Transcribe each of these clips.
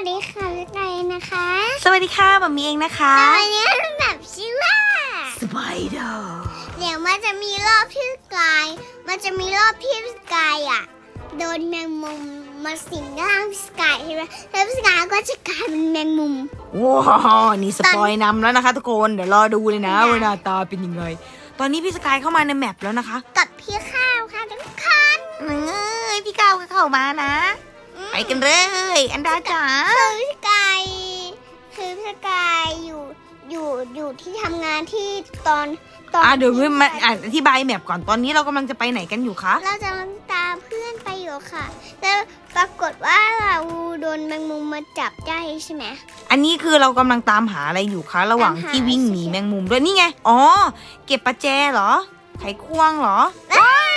วัสดีค่ะพี่ไก่นะคะ สวัสดีค่ะบัมมีเองนะคะวันนี้เป็นแบบชิว่าสไปเดอร์เดี๋ยวมันจะมีรอบที่สกายมันจะมีรอบที่สกายอะ โดนแมงมุมมาสิงร่างสกายใช่ไหมแล้วสกายก็จะกลายเป็นแมงมุม ว้าวนี่สปอยนำแล้วนะคะทุกคน เดี๋ยวรอดูเลยนะได้ว่าหน้าตาเป็นยังไง ตอนนี้พี่สกายเข้ามาในแมปแล้วนะคะ กับพี่ข้าวค่ะทุกคนเอ้ยพี่ก้าวก็เข้ามานะไป กันเลย อันดาจ๋าคือสกายคือสกายอยู่อยู่อยู่ที่ทำงานที่ตอนตอนอะเดี๋ยวที่มาอ่านอธิบายแมปก่อนตอนนี้เรากำลังจะไปไหนกันอยู่คะ เราจะตามเพื่อนไปอยู่ค่ะ แล้วปรากฏว่าเราโดนแมงมุมมาจับได้ใช่ไหม อันนี้คือเรากำลังตามหาอะไรอยู่คะ ระหว่างตามหา ที่วิ่งหนีแมงมุมด้วยนี่ไง อ๋อ เก็บประแจเหรอ ไขควงเหรอว้าย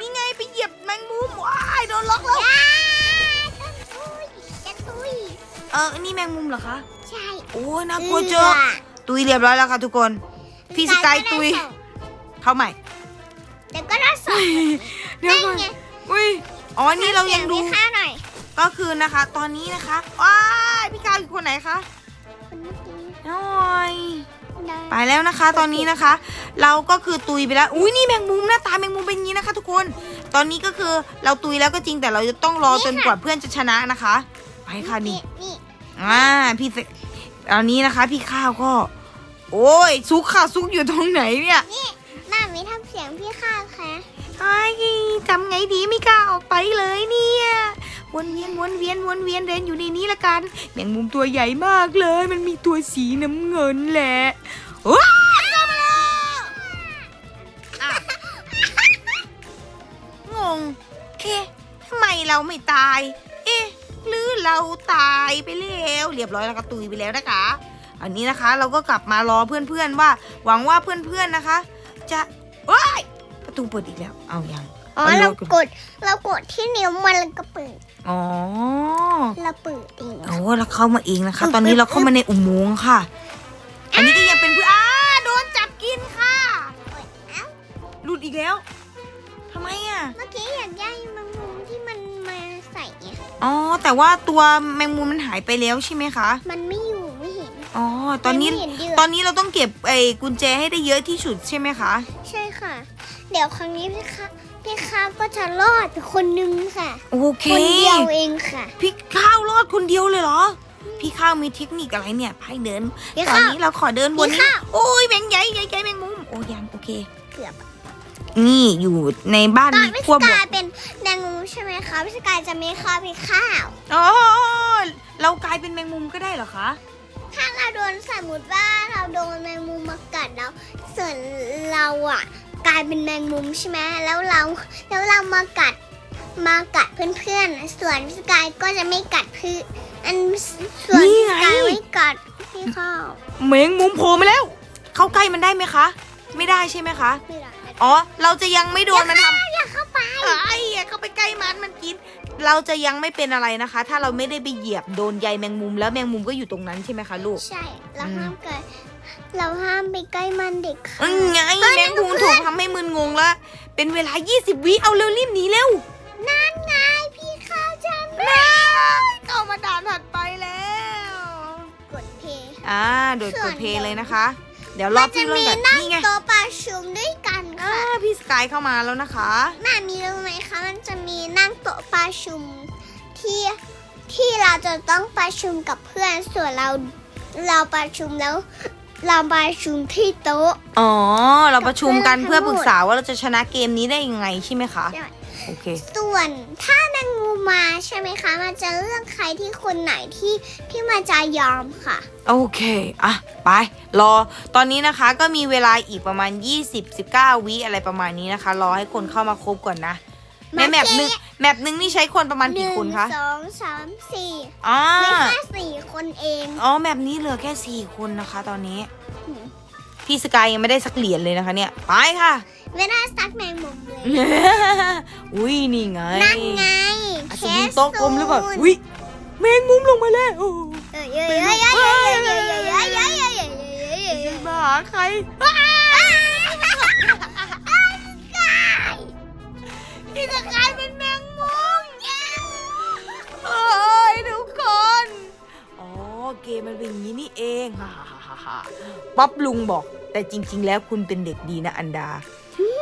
นี่ไงไปเหยียบแมงมุมว้ายโดนล็อกแล้ว ออ นี่แมงมุมเหรอคะ ใช่โอ้ยน่ากลัวเจอตุยเรียบร้อยแล้วค่ะทุกคน พี่สกายตุย เข้าใหม่แต่ก็ได้สองเดี๋ยวนั่นก่อนไงอุ้ย อ๋อ นี่เรายังดูสีพี่ข้าหน่อย ก็คือนะคะ ตอนนี้นะคะ ว้ายพี่กาวอยู่คนไหนคะคนเมื่อกี้น้อยได้ไปแล้วนะคะ ตอนนี้นะคะ เราก็คือตุยไปแล้ว อุ้ยนี่แมงมุมหน้าตาแมงมุมเป็นอย่างนี้นะคะ ทุกคน ตอนนี้ก็คือเราตุยแล้วก็จริงแต่เราจะต้องรอจนกว่าเพื่อนจะชนะนะคะ ไปค่ะนี่นี่ อ่าพี่เสตอนนี้นะคะ พี่ข้าวก็ โอ้ยซุกค่ะซุกอยู่ตรงไหนเนี่ยนี่น่ามีทำเสียงพี่ข้าวค่ะไอ้ทำไงดีไม่กล้าออกไปเลยเนี่ยวนเวียนวนเวียนวนเวียนเดินอยู่ในนี้ละกันแมงมุมตัวใหญ่มากเลย มันมีตัวสีน้ำเงินแหละว้าวเข้ามาแล้วอะงงเคทำไมเราไม่ตายเอ๊ะ หรือเราตายไปแล้วเรียบร้อยแล้วก็ตุยไปแล้วนะคะ อันนี้นะคะเราก็กลับมารอเพื่อนๆว่า หวังว่าเพื่อนๆนะคะ จะว้ายประตูเปิดอีกแล้ว เอายังอ๋อเอาเลยเรากดเรากดที่นิ้วมันแล้วก็เปิดอ๋อเราเปิดเองโอ้เราเข้ามาเองนะคะ ตอนนี้เราเข้ามาในอุโมงค์ค่ะ อันนี้ก็ยังเป็นเพื่อนอ้าโดนจับกินค่ะเอ้าหลุดอีกแล้วทำไมอะเมื่อกี้ อ๋อ แต่ว่าตัวแมงมุมมันหายไปแล้วใช่ไหมคะ มันไม่อยู่ไม่เห็น อ๋อ ตอนนี้ ไม่เห็นเดือตอนนี้เราต้องเก็บไอ้กุญแจให้ได้เยอะที่สุดใช่ไหมคะ ใช่ค่ะ เดี๋ยวครั้งนี้พี่ข้าพี่ข้าก็จะรอดคนนึงค่ะ โอเค คนเดียวเองค่ะ พี่ข้าวรอดคนเดียวเลยเหรอ พี่ข้าวมีเทคนิคอะไรเนี่ยพายเดิน พี่ตอนข้าวนี้เราขอเดินวนพี่นี้ข้าว โอ้ยแมงใหญ่ใหญ่ใหญ่แมงมุม โอ้ยังโอเค เกือบ นี่อยู่ในบ้านตอนมีพี่ขั้วสบวกากยเป็นแมงมุมใช่ไหมคะพี่สกายจะไม่ฆ่าพี่ข้าว อ๋อเรากลายเป็นแมงมุมก็ได้เหรอคะ ถ้าเราโดนสมมติว่าเราโดนแมงมุมมากัดแล้วส่วนเราอะ กลายเป็นแมงมุมใช่ไหมแล้วเราแล้วเรามากัดมากัดเพื่อนๆ ส่วนพี่สกายก็จะไม่กัดเพื่อนอันส่วนนี่พี่ไง สกายไม่กัดพี่ข้าวแมงมุมโผล่มาแล้ว เข้าใกล้มันได้ไหมคะ ไม่ได้ใช่ไหมคะ ไม่ได้ อ๋อ เราจะยังไม่โดนมันทำอย่าเข้าไปไอ้อย่าเข้าไปใกล้มันมันกิน เราจะยังไม่เป็นอะไรนะคะ ถ้าเราไม่ได้ไปเหยียบโดนใยแมงมุม แล้วแมงมุมก็อยู่ตรงนั้นใช่ไหมคะลูก ใช่ เราอืมห้ามเกิด เราห้ามไปใกล้มันเด็กค่ะอืมไงแมงมุมถูกทำให้มึนงงแล้วเป็นเวลา 20 วิเอาเร็วรีบหนีเร็ว นั่นไงพี่ข้าวจำได้เข้ามาด่านถัดไปแล้ว กดเพย์อ่าโดยส่กวนดเพลย์เดี๋ยวเลยนะคะ เดี๋ยวรมัอนบจะพี่เรื่องมีกันนั่งนี่ไงโต๊ะประชุมด้วยกัน อ่าค่ะพี่สกายเข้ามาแล้วนะคะ แม่มีรู้ไหมคะมันจะมีนั่งโต๊ะประชุมที่ที่เราจะต้องประชุมกับเพื่อนส่วนเราเราประชุมแล้ว เราประชุมที่โต๊ะ อ๋อ เราประชุมกันกับเพื่เพื่ออนปรึกษาว่าเราจะชนะเกมนี้ได้ยังไงใช่ไหมคะ ใช่ โอเค ส่วนถ้าแมงมุมมาใช่ไหมคะ มันจะเลือกใครที่คนไหนที่ที่มันจะยอมค่ะ โอเค อะ ไป รอ ตอนนี้นะคะก็มีเวลาอีกประมาณ 20 19 วิอะไรประมาณนี้นะคะ รอให้คนเข้ามาครบก่อนนะในแมปหนึงแมปหนึงนี่ใช้คนประมาณหกี่นึ่งคนคะสองสามสี่อ๋อไม่แค่สี่คนเอง อ๋อ แมปนี้เหลือแค่4คนนะคะ ตอนนี้อืม พี่สกายยังไม่ได้สักเหรียญเลยนะคะเนี่ย ไปค่ะ ไม่ได้ซักแมงมุมเลย อุ้ยนี่ไงนั่นไงอัศวินโต๊ะกลมหรือเปล่า อุ้ยแมงมุมลงมาแล้วเอ้ยเอ้ยเอ้ยเอ้ยเอ้ยเอ้ยเอ้ยเอ้ยเอ้ยเอ้ยเอ้ยเอ้ยจะมาหาใครพี่จะกลายเป็นแมงมุมเอ้ยทุกคนเกมมันเป็นอย่างนี้นี่เองฮ่าฮ่าฮ่าฮ่าป๊อบลุงบอก แต่จริง ๆ แล้วคุณเป็นเด็กดีนะอันดา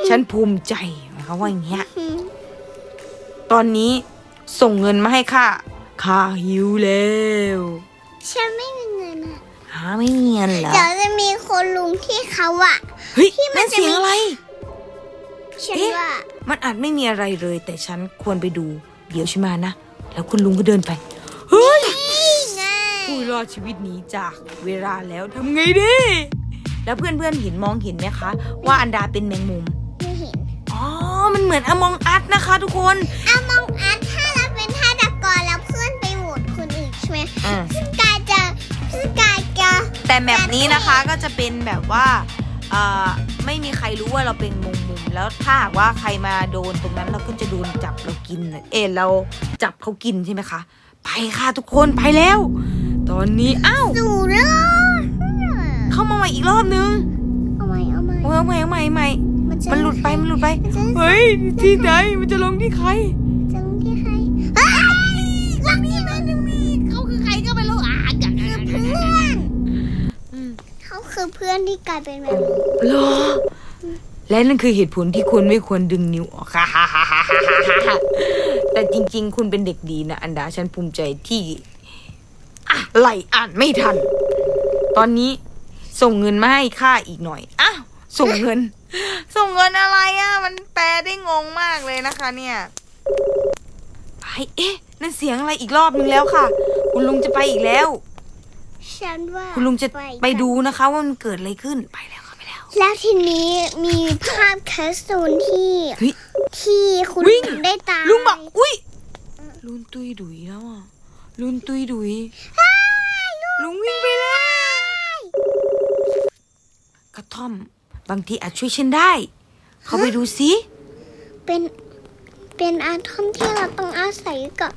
ฉันภูมิใจนะคะว่าอย่างเงี้ยอืมตอนนี้ส่งเงินมาให้ข้าข้าหิวแล้วฉันไม่มีเงินอะหาไม่มีเงินเหรอเดี๋ยวจะมีคนลุงที่เขาอะเฮ้ยที่มันนั่นจะเสียงมีอะไร ฉันเอ๊ะ ว่ามันอาจไม่มีอะไรเลย แต่ฉันควรไปดู เดี๋ยวฉันมานะ แล้วคุณลุงก็เดินไป เฮ้ยนี่ไง ผู้รอดชีวิตหนีจากเวลาแล้วทำไงดี แล้วเพื่อนๆเห็นมองเห็นไหมคะ ว่าอันดาเป็นแมงมุมไม่เห็นอ๋อมันเหมือนอมองอัดนะคะ ทุกคนเอามองอัดถ้าเราเป็นฆาตกรแล้วเพื่อนไปโหวตคนอื่นใช่ไหมอืมพี่กายจะพี่กายจะแต่แมปนี้นะคะก็จะเป็นแบบว่าเอ่อไม่มีใครรู้ว่าเราเป็นมุมมุมๆแล้วถ้าหากว่าใครมาโดนตรงนั้นเราก็จะโดนจับเรากินเอยเราจับเขากินใช่ไหมคะ ไปค่ะทุกคนไปแล้ว ตอนนี้อ้าว สู่รอด เข้ามาใหม่อีกรอบนึงเอาใหม่เอาใหม่เอาใหม่เอาใหม่เอาใหม่จะมันหลุดไปมันหลุดไปมันจะเฮ้ยที่ไหนมันจะลงที่ใครจะลงที่ใครเอ้ยลงที่มันลงนี่เขาคือใครก็ไม่รู้อะคือเพื่อนเขาคือเพื่อนที่กลายเป็นแมวเหรอและนั่นคือเหตุผลที่คุณไม่ควรดึงนิ้วออกแต่จริง ๆ คุณเป็นเด็กดีนะ อันดาฉันภูมิใจที่อะไหลอ่านไม่ทัน ตอนนี้ ส่งเงินมาให้ค่าอีกหน่อยอ้าวส่งเงิน ส่งเงินอะไรอะ มันแปลได้งงมากเลยนะคะ เนี่ย ไปเอ๊ะนั่นเสียงอะไรอีกรอบนึงแล้วค่ะ คุณลุงจะไปอีกแล้ว ฉันว่าคุณลุงจะกันไปดูนะคะว่ามันเกิดอะไรขึ้นไปแล้วค่ะไปแล้ว แล้วทีนี้มีภาพแคสตูนที่ เฮ้ย ที่คุณวิ่ง ลุงได้ตายลุงบอกอุ้ยลุงตุยดุยแล้วอะลุงตุยดุย ลุงวิ่งไปแล้วกระ ท่อม บางทีอาจช่วยฉันได้ เขาไปดูสิเป็น เป็นอาทอมที่เราต้องอาศัยกับ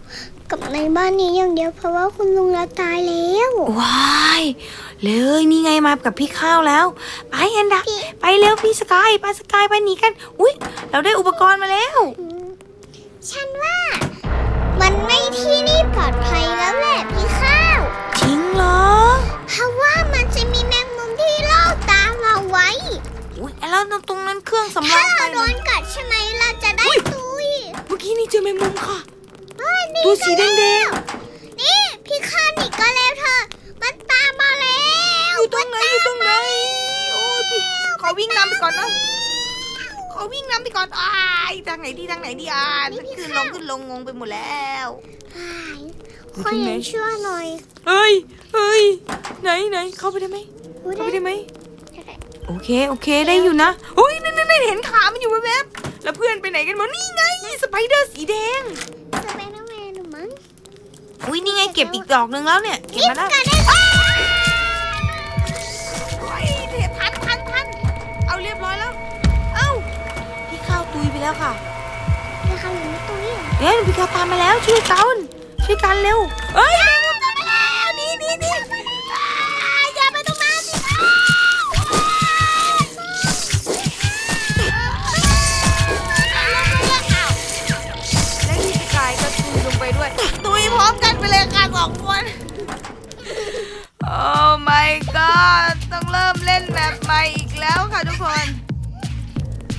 กับในบ้านนี้อย่างเดียวเพราะว่าคุณลุงเราตายแล้วว้ายเลยนี่ไงมากับพี่ข้าวแล้ว ไปแอนดาไปเร็วพี่สกายไปสกายไปหนีกัน อุ้ยเราได้อุปกรณ์มาแล้ว อืมฉันว่า มันไม่ที่นี่ปลอดภัยแล้วแหละพี่ข้าวจริงเหรอ เพราะว่ามันจะมีแมงมุมที่ล่อตามเราไว้ อุ้ยแล้วตรงนั้นเครื่องสำรถ้าองไฟเราโดมันนกัดใช่ไหมเราจะได้ตุยเมื่อกี้นี่เจอแมงมุมค่ะ เฮ้ยหนีตัวสีแดงนี่พี่ข้าวหนีก็แล้วเธอะมันตามมาแล้วอยู่ตรงไหนอยู่ตรงไหน โอ้ยพี่ขอวิ่งนำไปก่อนนะขอวิ่งนำไปก่อนอ้ายทางไหนดีทางไหนดีอ่านขึ้นลงขึ้นลงงงไปหมดแล้วขอยังชั่วหน่อยเฮ้ยเฮ้ยไหนไหนเข้าไปได้ไหม อุ๊ยเข้าไปได้ไหมได้ โอเคโอเคได้อยู่นะเฮ้ยนั่นนั่นนั่นเห็นขา มันอยู่แวบๆแล้วเพื่อนไปไหนกันหมดนี่ไงสไปเดอร์สีแดงสไปเดอร์แมนหรือมั้งอุ้ยนี่ไงเก็บอีกดอกนึงแล้วเนี่ยเก็บมาได้กันได้โอ้ยเดี๋ยวทันทันทันเอาเรียบร้อยแล้ว เอ้าพี่ข้าวตุยไปแล้วค่ะพี่ข้าวยังไม่ตุยอะเดี๋ยวพี่ข้าวตามมาแล้วช่วยกันช่วยกันเร็วเอ้ย เล่นแบบใหม่อีกแล้วค่ะทุกคน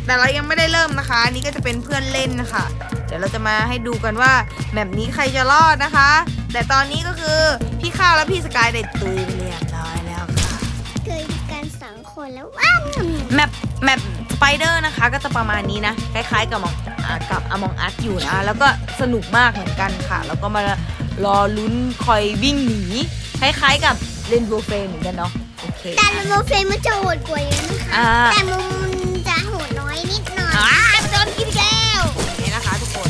แต่เรายังไม่ได้เริ่มนะคะอันนี้ก็จะเป็นเพื่อนเล่นนะคะ เดี๋ยวเราจะมาให้ดูกันว่าแบบนี้ใครจะรอดนะคะ แต่ตอนนี้ก็คือพี่ข้าวและพี่สกายได้ตุยไปเรียบร้อยแล้วค่ะเคยกันสองคนแล้วว้าวแมปแมปสไปเดอร์นะคะ ก็จะประมาณนี้นะคล้ายๆกับมองอ่ากับอมองอัดอยู่นะแล้วก็สนุกมากเหมือนกันค่ะ แล้วก็มารอลุ้นคอยวิ่งหนีคล้ายๆกับเล่นโบเฟนเหมือนกันเนาะโอ เคแต่โมเฟนมันจะโหดกว่าเยอะนะคะอ่าแต่มุมมันจะโหดน้อยนิดหน่อยอ่าโดนกินอีกแล้วนี่นะคะทุกคน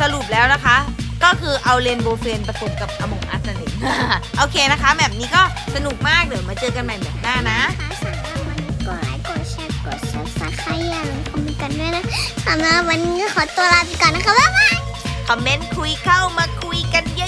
สรุปแล้วนะคะ ก็คือเอาเลนโบว์เฟนผสมกับอมองอัสนั่นเอง โอเคนะคะแบบนี้ก็สนุกมากเดี๋ยวมาเจอกันใหม่แบบหน้านะ นะคะสำหรับวันนี้กดไลค์กดแชร์กดซับสไครต์อย่าลืมคอมเมนต์กันด้วยนะสำหรับวันนี้ขอตัวลาไปก่อนนะคะบ๊ายบาย คอมเมนต์คุยเข้ามาคุยกันเ